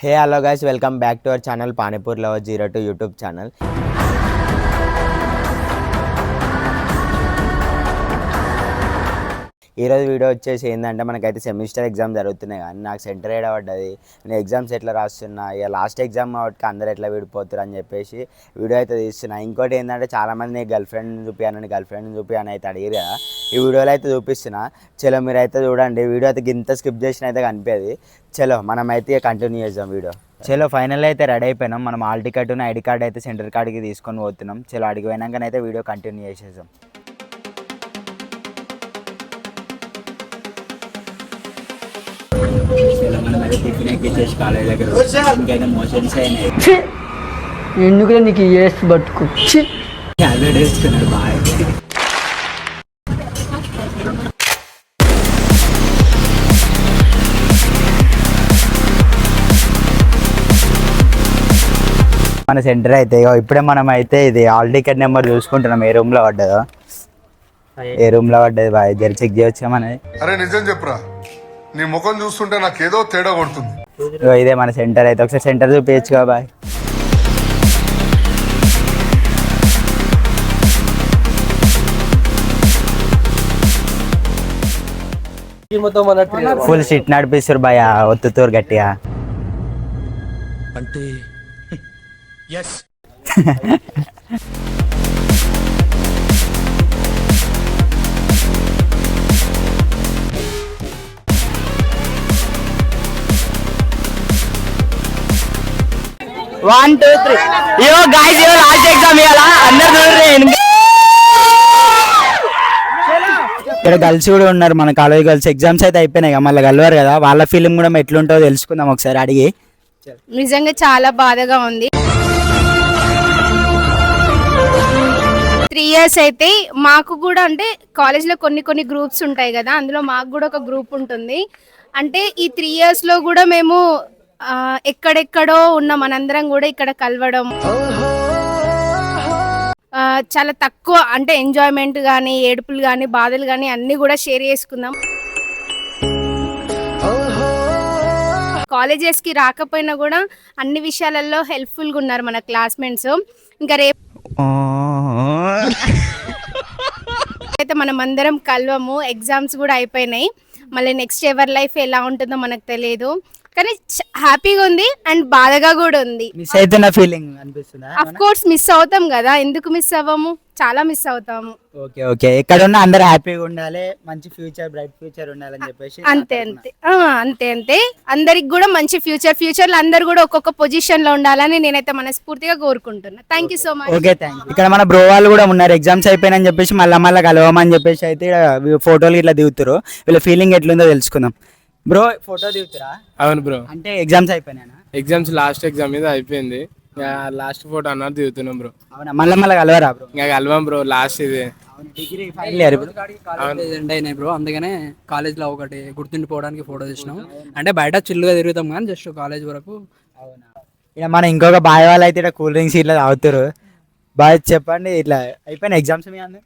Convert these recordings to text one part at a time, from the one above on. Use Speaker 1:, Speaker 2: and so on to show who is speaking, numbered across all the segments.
Speaker 1: Hey, hello guys, welcome back to our channel Panipur Lover 02 YouTube channel. ఈరోజు video వచ్చేసి ఏంటంటే మనకైతే semester exam జరుగుతున్నాయి కానీ నాకు సెంటర్ ఏడ పడ్డది నేను ఎగ్జామ్స్ ఎట్లా రాస్తున్నా ఇక లాస్ట్ ఎగ్జామ్ కాబట్టి అందరు ఎట్లా విడిపోతారు అని చెప్పేసి వీడియో అయితే తీస్తున్నా ఇంకోటి ఏంటంటే చాలామంది నేను గర్ల్ ఫ్రెండ్ చూపియానని గర్ల్ ఫ్రెండ్ చూపియాని అయితే అడిగారు కదా ఈ వీడియోలో అయితే చూపిస్తున్నా చలో మీరు అయితే చూడండి వీడియో అయితే ఇంత స్కిప్ చేసిన అయితే కనిపించదు చలో మనం అయితే కంటిన్యూ చేద్దాం వీడియో చలో ఫైనల్ అయితే రెడీ అయిపోయినాం మనం ఆల్ టికెట్ ఐడి కార్డ్ అయితే సెంటర్ కార్డ్కి తీసుకొని పోతున్నాం చలో అడిగిపోయినాకనైతే వీడియో కంటిన్యూ చేసేసాం
Speaker 2: ఎందుకు నీకు ఏస్ పట్టుకు
Speaker 1: మన సెంటర్ అయితే ఇప్పుడే మనం అయితే ఇది ఆల్ టికెట్ నెంబర్ చూసుకుంటున్నాం ఏ రూమ్ లో పడ్డదో ఏ రూమ్ లో పడ్డది బాయ్ జరి చెక్ చేయొచ్చా మనది
Speaker 3: అరే నిజం చెప్పురా నీ ముఖం చూస్తుంటే నాకు ఏదో తేడా కొడుతుంది
Speaker 1: ఇదే మన సెంటర్ అయితే ఒకసారి సెంటర్ చూపించు కదా బాయ్ ఫుల్ సిట్ నడిపిస్తారు బాయ్ ఒత్తుతూరు గట్టిగా
Speaker 4: అంటే ఎస్
Speaker 1: వన్ టూ త్రీ ఇవో గాయస్ ఇవో లాస్ట్ ఎగ్జామ్ ఇవ్వాలా అందరు చూడండి ఇక్కడ గర్ల్స్ కూడా ఉన్నారు మన కాలేజ్ గర్ల్స్ ఎగ్జామ్స్ అయితే అయిపోయినాయి మళ్ళీ కలవరు కదా వాళ్ళ ఫీలింగ్ కూడా ఎట్లుంటో తెలుసుకుందాం ఒకసారి అడిగి
Speaker 5: నిజంగా చాలా బాధగా ఉంది త్రీ ఇయర్స్ అయితే మాకు కూడా అంటే కాలేజ్లో కొన్ని కొన్ని గ్రూప్స్ ఉంటాయి కదా అందులో మాకు కూడా ఒక గ్రూప్ ఉంటుంది అంటే ఈ త్రీ ఇయర్స్లో కూడా మేము ఎక్కడెక్కడో ఉన్న మనందరం కూడా ఇక్కడ కలవడం చాలా తక్కువ అంటే ఎంజాయ్మెంట్ కానీ ఏడుపులు కానీ బాధలు కానీ అన్నీ కూడా షేర్ చేసుకుందాం కాలేజెస్కి రాకపోయినా కూడా అన్ని విషయాలలో హెల్ప్ఫుల్గా ఉన్నారు మన క్లాస్మేట్స్ ఇంకా రేపు అయితే మనం అందరం కలవము ఎగ్జామ్స్ కూడా అయిపోయినాయి మళ్ళీ నెక్స్ట్ ఎవరి లైఫ్ ఎలా ఉంటుందో మనకు తెలియదు కానీ హ్యాపీగా ఉంది అండ్ బాధగా కూడా ఉంది
Speaker 1: మిస్ అవుతున్న ఫీలింగ్ అనిపిస్తుంది
Speaker 5: అఫ్ కోర్స్ మిస్ అవుతాం కదా ఎందుకు మిస్ అవ్వము చాలా మిస్ అవుతాము
Speaker 1: ఓకే ఓకే ఎక్కడ ఉన్న అందరూ హ్యాపీగా ఉండాలి మంచి ఫ్యూచర్ బ్రైట్ ఫ్యూచర్ ఉండాలని చెప్పేసి
Speaker 5: అంతే అంతే అంతే అంతే అందరికి కూడా మంచి ఫ్యూచర్ ఫ్యూచర్ లో అందరు కూడా ఒక్కొక్క పొజిషన్ లో ఉండాలని నేనైతే మనస్ఫూర్తిగా కోరుకుంటున్నా thank you so much
Speaker 1: okay thank you ఇక్కడ మన బ్రో వాళ్ళు కూడా ఉన్నారు ఎగ్జామ్స్ అయిపోయినని చెప్పేసి మళ్ళా మళ్ళీ కలవమని చెప్పేసి అయితే ఫోటోలు ఇట్లా దిగుతారు వీళ్ళ ఫీలింగ్ ఎట్లుందో తెలుసుకుందాం బ్రో ఫోటో దిగుతురా
Speaker 6: అవును బ్రో
Speaker 1: అంటే ఎగ్జామ్స్ అయిపోయినా
Speaker 6: ఎగ్జామ్స్ లాస్ట్ ఎగ్జామ్ మీద అయిపోయింది లాస్ట్ ఫోటో అన్నారు దిగుతున్నాం బ్రో
Speaker 1: అవునా మళ్ళీ మళ్ళీ కలవరా బ్రో
Speaker 6: ఇంకా కలవం బ్రో లాస్ట్ ఇది
Speaker 1: డిగ్రీ ఫైనల్ ఇయర్
Speaker 2: అయినాయి బ్రో అందుకనే లో ఒకటి గుర్తుండిపోవడానికి ఫోటో తీసినాం అంటే బయట చిల్లుగా తిరుగుతాం కానీ జస్ట్ కాలేజ్ వరకు
Speaker 1: అవునా ఇలా మన ఇంకొక బాయ్ వాళ్ళు అయితే ఇక్కడ కూల్ డ్రింక్స్ ఇట్లా తాగుతారు బాయ్ చెప్పండి ఇట్లా అయిపోయిన ఎగ్జామ్స్ మీ అందరు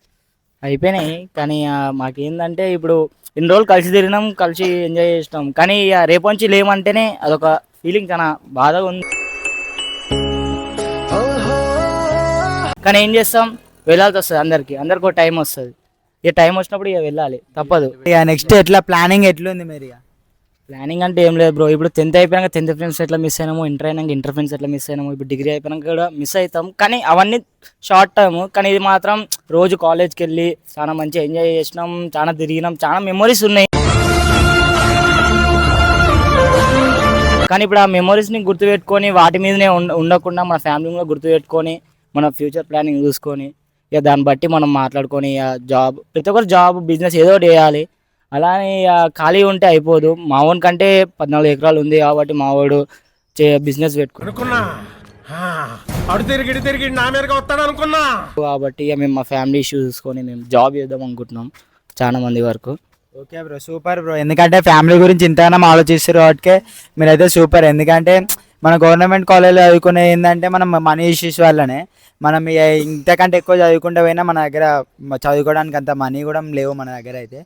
Speaker 7: అయిపోయినాయి కానీ మాకేందంటే ఇప్పుడు ఇన్ని రోజులు కలిసి తిరిగినాం కలిసి ఎంజాయ్ చేసినాం కానీ రేపు నుంచి లేమంటేనే అదొక ఫీలింగ్ చాలా బాధగా ఉంది కానీ ఏం చేస్తాం వెళ్ళాల్సి వస్తుంది అందరికి అందరికి ఒక టైం వస్తుంది ఇక టైం వచ్చినప్పుడు ఇక వెళ్ళాలి తప్పదు
Speaker 1: ఇక నెక్స్ట్ ఎట్లా ప్లానింగ్ ఎట్లుంది మరి
Speaker 7: ప్లానింగ్ అంటే ఏం లేదు బ్రో ఇప్పుడు టెన్త్ అయిపోయాక టెన్త్ ఫ్రెండ్స్ ఎట్లా మిస్ అయినాము ఇంటర్ అయినాక ఇంటర్ ఫ్రెండ్స్ ఎట్లా మిస్ అయినాము ఇప్పుడు డిగ్రీ అయిపోయినాక కూడా మిస్ అవుతాం కానీ అవన్నీ షార్ట్ టర్మ్ కానీ ఇది మాత్రం రోజు కాలేజ్కి వెళ్ళి చాలా మంచిగా ఎంజాయ్ చేసినాం చాలా తిరిగినాం చాలా మెమొరీస్ ఉన్నాయి కానీ ఇప్పుడు ఆ మెమొరీస్ని గుర్తుపెట్టుకొని వాటి మీదనే ఉండకుండా మన ఫ్యామిలీలో గుర్తుపెట్టుకొని మన ఫ్యూచర్ ప్లానింగ్ చూసుకొని ఇక దాన్ని బట్టి మనం మాట్లాడుకొని జాబ్ ప్రతి ఒక్కరు జాబ్ బిజినెస్ ఏదో చేయాలి అలానే ఖాళీ ఉంటే అయిపోదు మావోని కంటే పద్నాలుగు ఎకరాలు ఉంది కాబట్టి మావాడు చే బిజినెస్
Speaker 4: పెట్టుకున్నా తిరిగి తిరిగి అనుకున్నా
Speaker 7: కాబట్టి ఇక మేము మా ఫ్యామిలీ ఇష్యూ చూసుకొని మేము జాబ్ చేద్దాం అనుకుంటున్నాం చాలా మంది వరకు
Speaker 1: ఓకే బ్రో సూపర్ బ్రో ఎందుకంటే ఫ్యామిలీ గురించి ఇంతగానో ఆలోచిస్తారు కాబట్టి మీరైతే సూపర్ ఎందుకంటే మన గవర్నమెంట్ కాలేజ్లో చదువుకునే ఏంటంటే మనం మనీ ఇష్యూస్ వల్లనే మనం ఇంతకంటే ఎక్కువ చదువుకుంటే పోయినా మన దగ్గర చదువుకోవడానికి అంత మనీ కూడా లేవు మన దగ్గర అయితే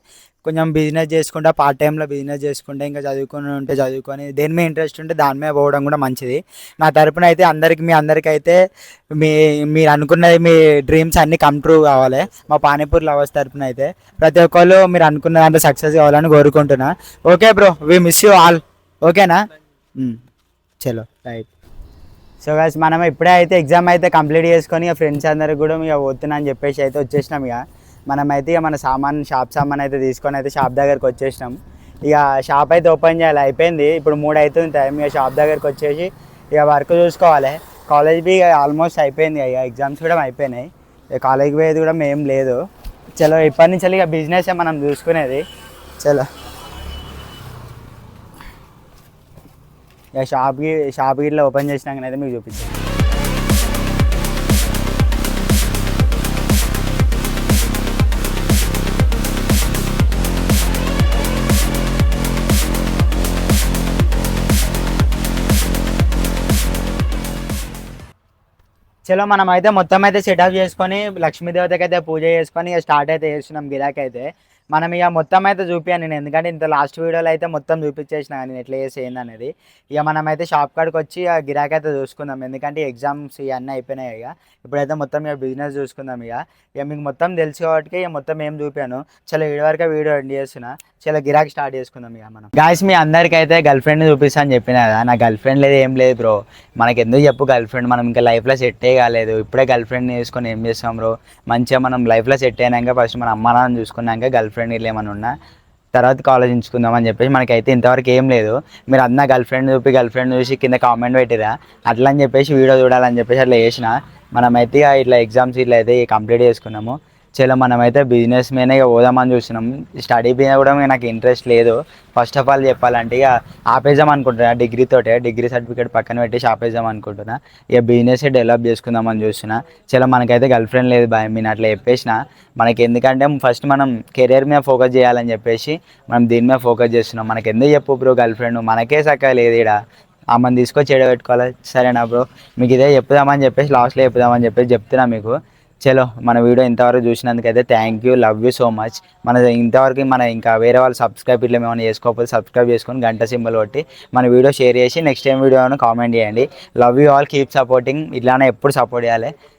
Speaker 1: కొంచెం బిజినెస్ చేసుకుంటా పార్ట్ టైంలో బిజినెస్ చేసుకుంటే ఇంకా చదువుకుని ఉంటే చదువుకొని దేని మీద ఇంట్రెస్ట్ ఉంటే దాని మీద పోవడం కూడా మంచిది నా తరపున అయితే అందరికి మీ అందరికీ అయితే మీ మీరు అనుకున్నది మీ డ్రీమ్స్ అన్నీ కమ్ ట్రూ కావాలి మా పానీపూర్ లవర్స్ తరపున అయితే ప్రతి ఒక్కళ్ళు మీరు అనుకున్న దాంట్లో సక్సెస్ కావాలని కోరుకుంటున్నా okay bro we miss you all ఓకేనా చలో రైట్ సో గైస్ మనం ఇప్పుడే అయితే ఎగ్జామ్ అయితే కంప్లీట్ చేసుకొని ఫ్రెండ్స్ అందరికి కూడా ఇక పోతున్నా అని చెప్పేసి అయితే వచ్చేసినాం ఇక మనమైతే ఇక మన సామాన్ షాప్ సామాన్ అయితే తీసుకొని అయితే షాప్ దగ్గరికి వచ్చేసినాం ఇక షాప్ అయితే ఓపెన్ చేయాలి అయిపోయింది ఇప్పుడు మూడు అవుతుంది టైం ఇక షాప్ దగ్గరికి వచ్చేసి ఇక వర్క్ చూసుకోవాలి కాలేజ్ బి ఆల్మోస్ట్ అయిపోయింది ఇక ఎగ్జామ్స్ కూడా అయిపోయినాయి ఇక కాలేజ్ పోయేది కూడా మేము లేదు చలో ఇప్పటి నుంచి ఇక బిజినెస్ మనం చూసుకునేది చలో ఇక షాప్కి షాప్ ఇట్లా ఓపెన్ చేసినాకనైతే మీకు చూపించాను యాక్చువల్గా మనం అయితే మొత్తం అయితే సెటప్ చేసుకొని లక్ష్మీదేవతకి అయితే పూజ చేసుకొని స్టార్ట్ అయితే చేస్తున్నాం గిరాకైతే మనం ఇక మొత్తం అయితే చూపించాను నేను ఎందుకంటే ఇంత లాస్ట్ వీడియోలో అయితే మొత్తం చూపించేసిన నేను ఎట్లా చేసి అనేది ఇక మనం అయితే షాప్ కాడికి వచ్చి ఇక గిరాకీ అయితే చూసుకుందాం ఎందుకంటే ఎగ్జామ్స్ ఇవన్నీ అయిపోయినాయి ఇక ఇప్పుడైతే మొత్తం ఇక బిజినెస్ చూసుకుందాం ఇక ఇక మీకు మొత్తం తెలుసు కాబట్టి ఇక మొత్తం ఏం చూపాను చాలా వరకు వీడియో ఎండ్ చేస్తున్నా చాలా గిరాక్ స్టార్ట్ చేసుకుందాం ఇక మనం గాయస్ మీ అందరికైతే గర్ల్ ఫ్రెండ్ చూపిస్తా అని చెప్పిన కదా నా గర్ల్ ఫ్రెండ్ లేదు ఏం లేదు బ్రో మనకి ఎందుకు చెప్పు గర్ల్ ఫ్రెండ్ మనం ఇంకా లైఫ్లో సెట్టే కాలేదు ఇప్పుడే గర్ల్ ఫ్రెండ్ని చేసుకొని ఏం చేస్తాం బ్రో మంచిగా మనం లైఫ్లో సెట్ అయినాక ఫస్ట్ మన అమ్మ నాన్న చూసుకున్నాక గర్ల్ గర్ల్ఫ్రెండ్ ఇట్లా ఏమైనా ఉన్నా తర్వాత కాలేజ్ ఎంచుకుందాం అని చెప్పేసి మనకైతే ఇంతవరకు ఏం లేదు మీరు అన్న గర్ల్ ఫ్రెండ్ చూపి గర్ల్ ఫ్రెండ్ చూసి కింద కామెంట్ పెట్టిరా అట్లా అని చెప్పేసి వీడియో చూడాలని చెప్పేసి అట్లా చేసిన మనమైతే ఇట్లా ఎగ్జామ్స్ ఇట్లా అయితే కంప్లీట్ చేసుకున్నాము చలో మనమైతే బిజినెస్ మీద ఇక పోదామని చూసినాం స్టడీ మీద కూడా నాకు ఇంట్రెస్ట్ లేదు ఫస్ట్ ఆఫ్ ఆల్ చెప్పాలంటే ఇక ఆపేద్దాం అనుకుంటున్నా డిగ్రీ తోటే డిగ్రీ సర్టిఫికేట్ పక్కన పెట్టేసి ఆపేద్దాం అనుకుంటున్నా ఇక బిజినెస్ డెవలప్ చేసుకుందామని చూసిన చాలా మనకైతే గర్ల్ ఫ్రెండ్ లేదు భయం నేను అట్లా చెప్పేసిన మనకి ఎందుకంటే ఫస్ట్ మనం కెరీర్ మీద ఫోకస్ చేయాలని చెప్పేసి మనం దీని మీద ఫోకస్ చేస్తున్నాం మనకి ఎందుకు చెప్పు బ్రో గర్ల్ ఫ్రెండ్ మనకే సక్క లేదు ఇక్కడ ఆమెను తీసుకొచ్చి ఎడబెట్టుకోవాలి సరేనా బ్రో మీకు ఇదే చెప్పుదామని చెప్పేసి లాస్ట్లో చెప్పుదామని చెప్పేసి చెప్తున్నా మీకు చలో మన వీడియో ఇంతవరకు చూసినందుకైతే thank you love you so much మన ఇంతవరకు మన ఇంకా వేరే వాళ్ళు సబ్స్క్రైబ్ ఇట్లా ఏమైనా చేసుకోకపోతే సబ్స్క్రైబ్ చేసుకొని గంట సింబల్ కొట్టి మన వీడియో షేర్ చేసి నెక్స్ట్ టైం వీడియో కామెంట్ చేయండి love you all keep supporting ఇట్లానే ఎప్పుడు సపోర్ట్ చేయాలి